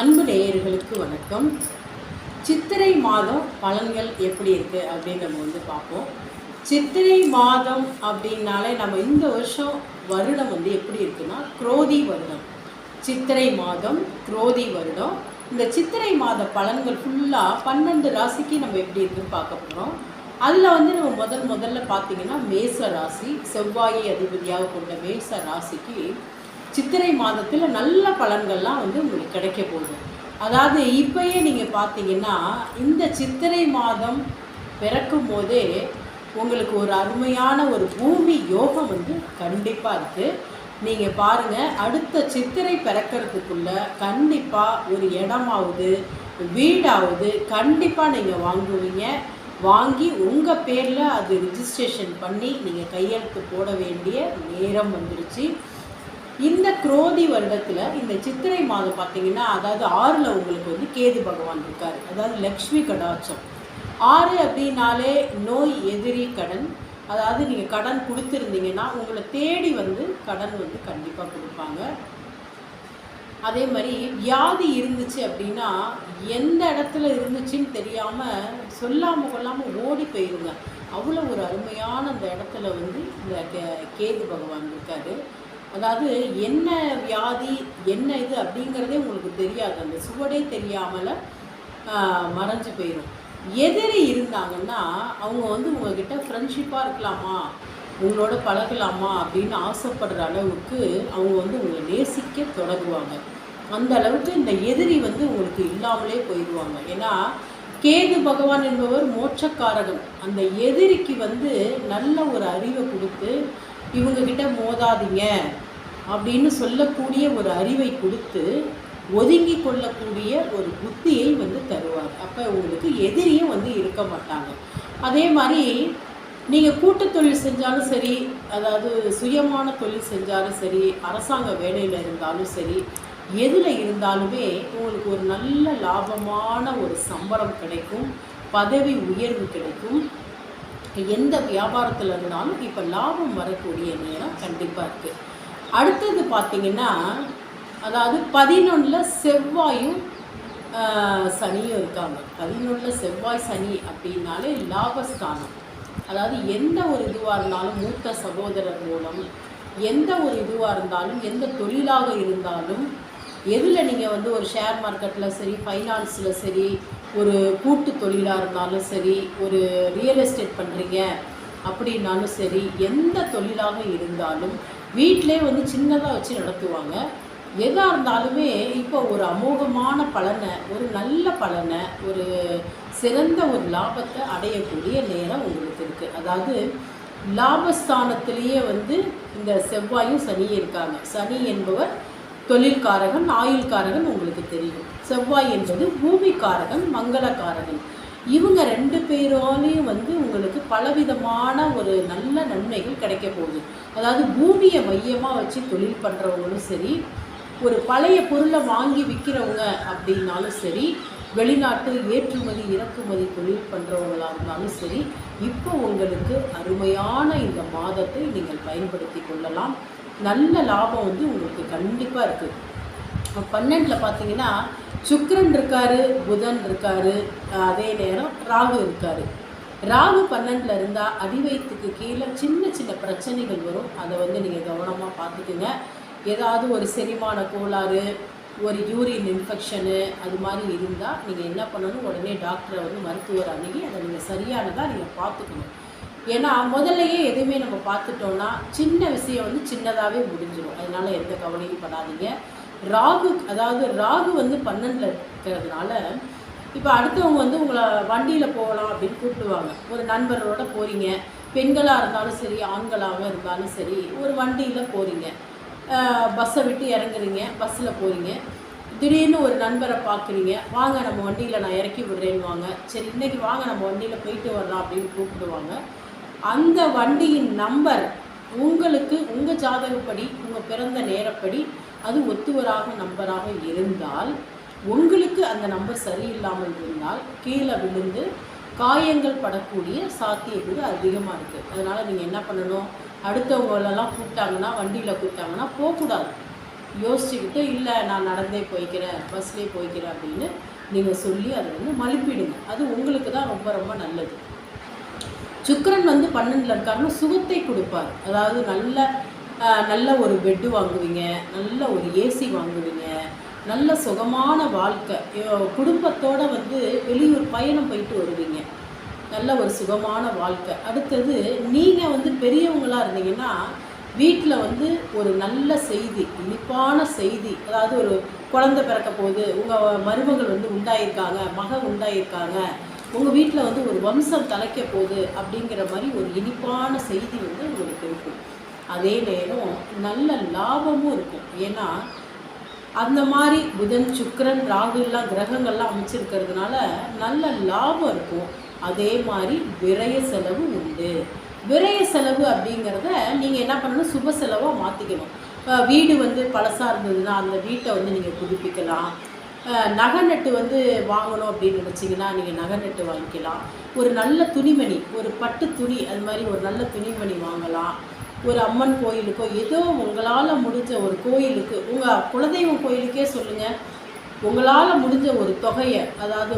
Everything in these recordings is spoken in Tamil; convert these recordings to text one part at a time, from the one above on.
அன்பு நேயர்களுக்கு வணக்கம். சித்திரை மாதம் பலன்கள் எப்படி இருக்குது அப்படின்னு நம்ம வந்து பார்ப்போம். சித்திரை மாதம் அப்படின்னாலே நம்ம இந்த வருஷம் வருடம் வந்து எப்படி இருக்குன்னா குரோதி வருடம். சித்திரை மாதம் குரோதி வருடம். இந்த சித்திரை மாத பலன்கள் ஃபுல்லாக பன்னெண்டு ராசிக்கு நம்ம எப்படி இருக்குன்னு பார்க்க போகிறோம் அதில் வந்து நம்ம முதல் முதல்ல பார்த்தீங்கன்னா மேச ராசி செவ்வாயை அதிபதியாக கொண்ட மேச ராசிக்கு சித்திரை மாதத்தில் நல்ல பலன்கள்லாம் வந்து உங்களுக்கு கிடைக்க போகுது. அதாவது இப்பயே நீங்கள் பார்த்தீங்கன்னா இந்த சித்திரை மாதம் பிறக்கும் போதே உங்களுக்கு ஒரு அருமையான ஒரு பூமி யோகம் வந்து கண்டிப்பாக இருக்குது நீங்கள் பாருங்கள் அடுத்த சித்திரை பிறக்கிறதுக்குள்ள கண்டிப்பாக ஒரு இடமாவது வீடாவது கண்டிப்பாக நீங்கள் வாங்குவீங்க. வாங்கி உங்கள் பேரில் அது ரிஜிஸ்ட்ரேஷன் பண்ணி நீங்கள் கையெழுத்து போட வேண்டிய நேரம் வந்துருச்சு. இந்த குரோதி வருடத்தில் இந்த சித்திரை மாதம் பார்த்தீங்கன்னா அதாவது ஆறில் உங்களுக்கு வந்து கேது பகவான் இருக்கார். அதாவது லக்ஷ்மி கடாட்சம். ஆறு அப்படின்னாலே நோய் எதிரி கடன். அதாவது நீங்கள் கடன் கொடுத்துருந்தீங்கன்னா உங்களை தேடி வந்து கடன் வந்து கண்டிப்பாக கொடுப்பாங்க. அதே மாதிரி வியாதி இருந்துச்சு அப்படின்னா எந்த இடத்துல இருந்துச்சுன்னு தெரியாமல் சொல்லாமல் கொள்ளாமல் ஓடி போயிருங்க. அவ்வளோ ஒரு அருமையான அந்த இடத்துல வந்து இந்த கேது பகவான் இருக்காரு. அதாவது என்ன வியாதி என்ன இது அப்படிங்கிறதே உங்களுக்கு தெரியாது. அந்த சுவடே தெரியாமல் மறைஞ்சு போயிடும் எதிரி இருந்தாங்கன்னா அவங்க வந்து உங்ககிட்ட ஃப்ரெண்ட்ஷிப்பாக இருக்கலாமா? உங்களோட பழகலாமா? அப்படின்னு ஆசைப்படுற அளவுக்கு அவங்க வந்து உங்களை நேசிக்க தொடங்குவாங்க. அந்த அளவுக்கு இந்த எதிரி வந்து உங்களுக்கு இல்லாமலே போயிடுவாங்க. ஏன்னா கேது பகவான் என்பவர் மோட்சக்காரகன். அந்த எதிரிக்கு வந்து நல்ல ஒரு அறிவை கொடுத்து இவங்க கிட்ட மோதாதீங்க. அப்படின்னு சொல்லக்கூடிய ஒரு அறிவை கொடுத்து ஒதுங்கி கொள்ளக்கூடிய ஒரு புத்தியை வந்து தருவார். அப்போ உங்களுக்கு எதிரியும் வந்து இருக்க மாட்டாங்க. அதே மாதிரி நீங்கள் கூட்டு தொழில் செஞ்சாலும் சரி அதாவது சுயமான தொழில் செஞ்சாலும் சரி அரசாங்க வேலையில் இருந்தாலும் சரி எதில் இருந்தாலுமே உங்களுக்கு ஒரு நல்ல லாபமான ஒரு சம்பளம் கிடைக்கும் பதவி உயர்வு கிடைக்கும். எந்த வியாபாரத்தில் இருந்தாலும் இப்போ லாபம் வரக்கூடிய நேரம் கண்டிப்பாக இருக்குது அடுத்தது பார்த்தீங்கன்னா அதாவது பதினொன்றில் செவ்வாயும் சனியும் இருக்காங்க. பதினொன்றில் செவ்வாய் சனி அப்படின்னாலே லாபஸ்தானம். அதாவது எந்த ஒரு இதுவாக இருந்தாலும் மூத்த சகோதரர் மூலம் எந்த ஒரு இதுவாக இருந்தாலும் எந்த தொழிலாக இருந்தாலும் எதில் நீங்கள் வந்து ஒரு ஷேர் மார்க்கெட்டில் சரி ஃபைனான்ஸில் சரி ஒரு கூட்டு தொழிலாக இருந்தாலும் சரி ஒரு ரியல் எஸ்டேட் பண்ணுறீங்க அப்படின்னாலும் சரி எந்த தொழிலாக இருந்தாலும் வீட்டிலே வந்து சின்னதாக வச்சு நடத்துவாங்க. எதாக இருந்தாலுமே இப்போ ஒரு அமோகமான பலனை ஒரு நல்ல பலனை ஒரு சிறந்த ஒரு லாபத்தை அடையக்கூடிய நேரம் உங்களுக்கு இருக்குது அதாவது லாபஸ்தானத்திலேயே வந்து இந்த செவ்வாயும் சனியும் இருக்காங்க. சனி என்பவர் தொழில்காரகன் ஆயுள்காரகன் உங்களுக்கு தெரியும். செவ்வாய் என்பது பூமிக்காரகன் மங்களக்காரகன். இவங்க ரெண்டு பேராலையும் வந்து உங்களுக்கு பலவிதமான ஒரு நல்ல நன்மைகள் கிடைக்க போகுது. அதாவது பூமியை மையமாக வச்சு தொழில் பண்ணுறவங்களும் சரி ஒரு பழைய பொருளை வாங்கி விற்கிறவங்க அப்படின்னாலும் சரி வெளிநாட்டு ஏற்றுமதி இறக்குமதி தொழில் பண்ணுறவங்களாக இருந்தாலும் சரி இப்போ உங்களுக்கு அருமையான இந்த மாதத்தை நீங்கள் பயன்படுத்தி கொள்ளலாம். நல்ல லாபம் வந்து உங்களுக்கு கண்டிப்பாக இருக்குது இப்போ பன்னெண்டில் பார்த்தீங்கன்னா சுக்கரன் இருக்காரு புதன் இருக்காரு அதே நேரம் ராகு இருக்காரு. ராகு பன்னெண்டில் இருந்தால் அடிவயத்துக்கு கீழே சின்ன சின்ன பிரச்சனைகள் வரும். அதை வந்து நீங்கள் கவனமாக பார்த்துக்குங்க. ஏதாவது ஒரு செரிமான கோளாறு ஒரு யூரின் இன்ஃபெக்ஷனு அது மாதிரி இருந்தால் நீங்கள் என்ன பண்ணணும்? உடனே டாக்டரை வந்து மருத்துவர் அணுகி அதை நீங்கள் சரியானதாக நீங்கள் பார்த்துக்கணும். ஏன்னா முதல்லையே எதுவுமே நம்ம பார்த்துட்டோம்னா சின்ன விஷயம் வந்து சின்னதாகவே முடிஞ்சிடும் அதனால எந்த கவலையும் படாதீங்க. ராகு அதாவது ராகு வந்து பன்னெண்டில் இருக்கிறதுனால இப்போ அடுத்தவங்க வந்து உங்களை வண்டியில் போகலாம் அப்படின்னு கூப்பிடுவாங்க. ஒரு நண்பரோட போகிறீங்க பெண்களாக இருந்தாலும் சரி ஆண்களாக இருந்தாலும் சரி ஒரு வண்டியில் போகிறீங்க பஸ்ஸை விட்டு இறங்குறீங்க பஸ்ஸில் போகிறீங்க திடீர்னு ஒரு நண்பரை பார்க்குறீங்க வாங்க நம்ம வண்டியில் நான் இறக்கி விடுறேன்னு வாங்க சரி இன்றைக்கி வாங்க நம்ம வண்டியில் போயிட்டு வரலாம் அப்படின்னு கூப்பிடுவாங்க. அந்த வண்டியின் நம்பர் உங்களுக்கு உங்கள் ஜாதகப்படி உங்கள் பிறந்த நேரப்படி அது ஒத்துவராக நம்பராக இருந்தால் உங்களுக்கு அந்த நம்பர் சரியில்லாமல் இருந்தால் கீழே விழுந்து காயங்கள் படக்கூடிய சாத்தியக்கூறு அதிகமாக இருக்குது அதனால் நீங்கள் என்ன பண்ணணும்? அடுத்தவங்களெல்லாம் கூப்பிட்டாங்கன்னா வண்டியில் கூப்பிட்டாங்கன்னா போகக்கூடாது. யோசிச்சுக்கிட்டு இல்லை நான் நடந்தே போய்க்கிறேன் பஸ்லேயே போய்க்கிறேன் அப்படின்னு நீங்கள் சொல்லி அதை வந்து மழுப்பிடுங்க அது உங்களுக்கு தான் ரொம்ப ரொம்ப நல்லது. சுக்கரன் வந்து பன்னெண்டில் இருக்காருன்னா சுகத்தை கொடுப்பார். அதாவது நல்ல நல்ல ஒரு பெட்டு வாங்குவீங்க நல்ல ஒரு ஏசி வாங்குவீங்க நல்ல சுகமான வாழ்க்கை. குடும்பத்தோடு வந்து வெளியூர் பயணம் போயிட்டு வருவீங்க. நல்ல ஒரு சுகமான வாழ்க்கை. அடுத்தது நீங்கள் வந்து பெரியவங்களாக இருந்தீங்கன்னா வீட்டில் வந்து ஒரு நல்ல செய்தி இனிப்பான செய்தி அதாவது ஒரு குழந்தை பிறக்க போகுது உங்கள் மருமகள் வந்து உண்டாயிருக்காங்க மக உண்டாயிருக்காங்க உங்கள் வீட்டில் வந்து ஒரு வம்சம் தலைக்க போகுது அப்படிங்கிற மாதிரி ஒரு இனிப்பான செய்தி வந்து உங்களுக்கு இருக்கும். அதே நேரம் நல்ல லாபமும் இருக்கும். ஏன்னா அந்த மாதிரி புதன் சுக்கரன் ராகுலாம் கிரகங்கள்லாம் அமைச்சிருக்கிறதுனால நல்ல லாபம் இருக்கும். அதே மாதிரி விரய செலவு உண்டு. விரய செலவு அப்படிங்கிறத நீங்கள் என்ன பண்ணணும்? சுப செலவாக மாற்றிக்கணும் வீடு வந்து பழசாக இருந்ததுன்னா அந்த வீட்டை வந்து நீங்கள் புதுப்பிக்கலாம். நகை நட்டு வந்து வாங்கணும் அப்படின்னு நினச்சிங்கன்னா நீங்கள் நகை நட்டு வாங்கிக்கலாம். ஒரு நல்ல துணிமணி ஒரு பட்டு துணி அது மாதிரி ஒரு நல்ல துணிமணி வாங்கலாம். ஒரு அம்மன் கோயிலுக்கோ ஏதோ உங்களால் முடிஞ்ச ஒரு கோயிலுக்கு உங்கள் குலதெய்வம் கோயிலுக்கே சொல்லுங்கள் உங்களால் முடிஞ்ச ஒரு தொகையை அதாவது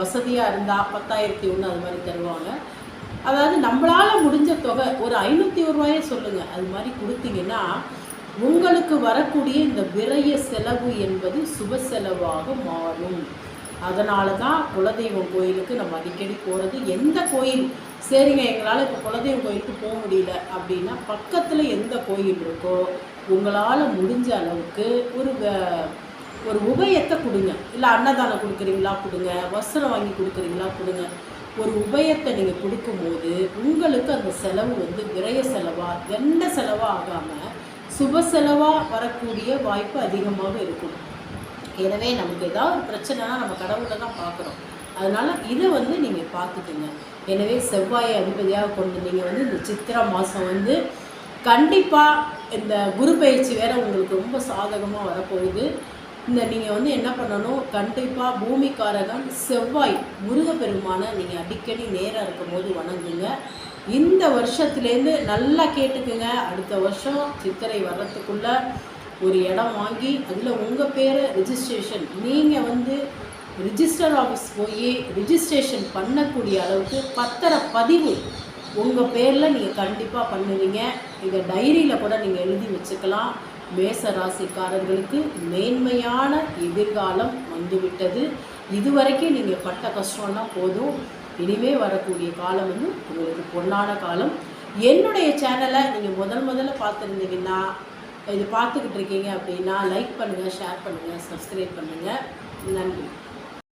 வசதியாக இருந்தால் பத்தாயிரத்தி ஒன்று அது மாதிரி தருவாங்க. அதாவது நம்மளால் முடிஞ்ச தொகை ஒரு ஐநூற்றி ஒரு ரூபாயே சொல்லுங்கள் அது மாதிரி கொடுத்தீங்கன்னா உங்களுக்கு வரக்கூடிய இந்த விரய செலவு என்பது சுப செலவாக மாறும். அதனால தான் குலதெய்வம் கோயிலுக்கு நம்ம அடிக்கடி போகிறது எந்த கோயில்? சரிங்க எங்களால் இப்போ குலதெய்வம் கோயிலுக்கு போக முடியல அப்படின்னா பக்கத்தில் எந்த கோயில் இருக்கோ உங்களால் முடிஞ்ச அளவுக்கு ஒரு ஒரு உபயத்தை கொடுங்க. இல்லை அன்னதானம் கொடுக்குறீங்களா கொடுங்க வஸ்திரம் வாங்கி கொடுக்குறீங்களா கொடுங்க. ஒரு உபயத்தை நீங்கள் கொடுக்கும்போது உங்களுக்கு அந்த செலவு வந்து விரைய செலவாக எந்த செலவாக ஆகாமல் சுப செலவாக வரக்கூடிய வாய்ப்பு அதிகமாக இருக்கும். எனவே நமக்கு ஏதாவது ஒரு பிரச்சனைனா நம்ம கடவுளை தான் பார்க்குறோம். அதனால் இதை வந்து நீங்கள் பார்த்துக்குங்க. எனவே செவ்வாயை அதிபதியாக கொண்டு நீங்கள் வந்து இந்த சித்திரை மாதம் வந்து கண்டிப்பாக இந்த குரு பயிற்சி வேறு உங்களுக்கு ரொம்ப சாதகமாக வரப்போகுது. இந்த நீங்கள் வந்து என்ன பண்ணணும்? கண்டிப்பாக பூமிக்காரகன் செவ்வாய் முருகப்பெருமானை நீங்கள் அடிக்கடி நேராக இருக்கும்போது வணங்குங்க. இந்த வருஷத்துலேருந்து நல்லா கேட்டுக்குங்க. அடுத்த வருஷம் சித்திரை வர்றதுக்குள்ளே ஒரு இடம் வாங்கி அதில் உங்கள் பேரை ரிஜிஸ்ட்ரேஷன் நீங்கள் வந்து ரிஜிஸ்டர் ஆஃபீஸ் போய் ரிஜிஸ்ட்ரேஷன் பண்ணக்கூடிய அளவுக்கு பத்திர பதிவு உங்கள் பேரில் நீங்கள் கண்டிப்பாக பண்ணுவீங்க. இதை டைரியில் கூட நீங்கள் எழுதி வச்சுக்கலாம். மேச ராசிக்காரர்களுக்கு மேன்மையான எதிர்காலம் வந்துவிட்டது. இதுவரைக்கும் நீங்கள் பட்ட கஷ்டம்னா போதும். இனிமே வரக்கூடிய காலம் வந்து உங்களுக்கு பொன்னான காலம். என்னுடைய சேனலை நீங்கள் முதல் முதல்ல பார்த்துருந்தீங்கன்னா இது பார்த்துக்கிட்டு இருக்கீங்க அப்படின்னா லைக் பண்ணுங்கள் ஷேர் பண்ணுங்கள் சப்ஸ்கிரைப் பண்ணுங்கள் நன்றி.